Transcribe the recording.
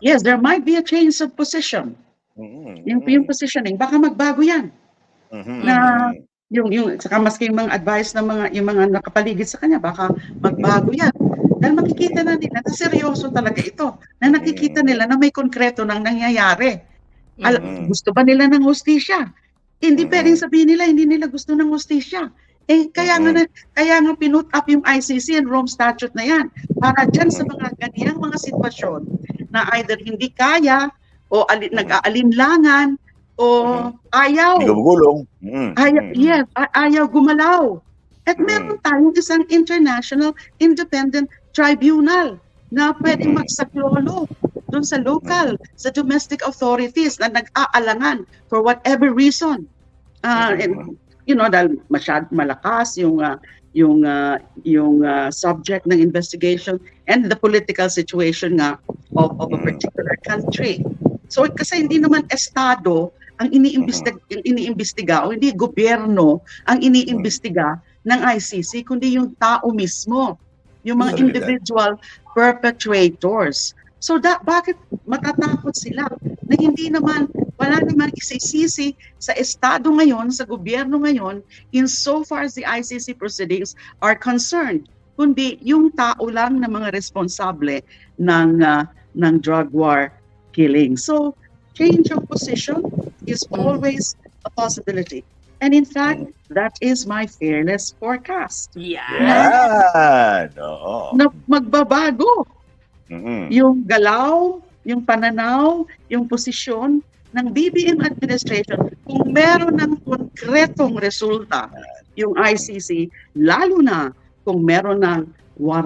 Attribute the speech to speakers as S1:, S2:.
S1: Yes, there might be a change of position.
S2: Mm,
S1: Yung, yung positioning, baka magbago yan.
S2: mhm,
S1: na-. Yung, yung, saka maski yung mga advice ng mga, yung mga nakapaligid sa kanya, baka magbago yan. Dahil makikita na nila na seryoso talaga ito. Na nakikita nila na may konkreto nang nangyayari. Al-
S2: Mhm.
S1: gusto ba nila ng hustisya? Hindi
S2: Mhm.
S1: pwedeng sabihin nila hindi nila gusto ng hustisya. Eh kaya nga
S2: Mhm.
S1: na, kaya nga pinut up yung ICC and Rome Statute na yan para diyan sa mga ganiyang mga sitwasyon na either hindi kaya o ali,
S2: Mhm.
S1: nag-aalinlangan o ayaw.
S2: Hindi ka magulong. Mm,
S1: Ayaw,
S2: mm.
S1: yes, ayaw gumalaw. At
S2: Mm.
S1: meron tayong isang international independent tribunal na pwedeng
S2: Mm.
S1: magsaklolo doon sa local, sa domestic authorities na nag-aalangan for whatever reason.
S2: Mm.
S1: and, you know, dahil masyad malakas yung ah, yung ah, yung ah, subject ng investigation and the political situation nga of, of a particular country. So kasi hindi naman estado ang iniimbestiga, iniimbestiga o hindi gobyerno ang iniimbestiga ng ICC kundi yung tao mismo, yung mga individual perpetrators. So da, bakit matatakot sila na hindi naman wala naman isisisi sa estado ngayon, sa gobyerno ngayon in so far as the ICC proceedings are concerned kundi yung tao lang na mga responsable ng ah, ng drug war killing. So change of position is always a possibility. And in fact, that is my fearless forecast.
S3: Yeah.
S2: Oo.
S1: Na magbabago
S2: Mhm.
S1: yung galaw, yung pananaw, yung posisyon ng BBM administration kung meron ng konkretong resulta yung ICC, lalo na kung meron ng warrant